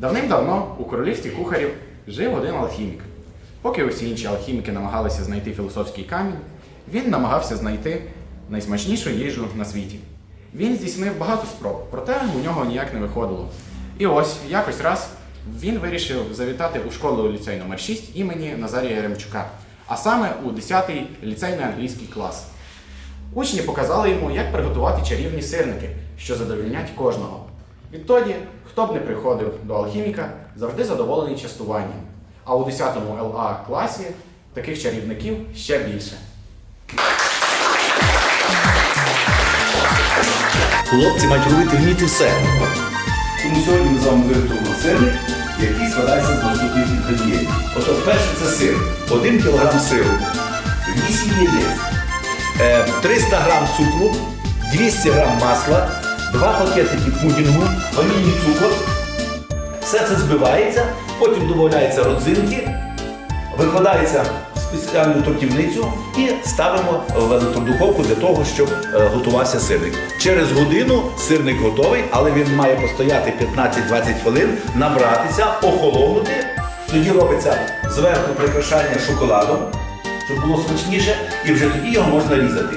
Давним-давно у королівстві кухарів жив один алхімік. Поки усі інші алхіміки намагалися знайти філософський камінь, він намагався знайти найсмачнішу їжу на світі. Він здійснив багато спроб, проте у нього ніяк не виходило. І ось якось раз він вирішив завітати у школу ліцей номер 6 імені Назарія Яремчука, а саме у 10-й ліцейний англійський клас. Учні показали йому, як приготувати чарівні сирники, що задовільнять кожного. Відтоді, хто б не приходив до алхіміка, завжди задоволений частуванням. А у 10-му ЛА класі таких чарівників ще більше. Хлопці мають робити вміти все. Тому сьогодні ми з вами виготовимо сирник, який складається з наступних інгредієнтів. Отож, перше це сир. 1 кг сиру, 8 яєць, е, 300 г цукру, 200 г масла, 2 пакетики пудінгу, ванільний цукор. Все це збивається, потім додається родзинки, викладається в спеціальну тортівницю і ставимо в електродуховку для того, щоб е, готувався сирник. Через годину сирник готовий, але він має постояти 15-20 хвилин, набратися, охолонути. Тоді робиться зверху прикрашання шоколадом, щоб було смачніше, і вже тоді його можна різати.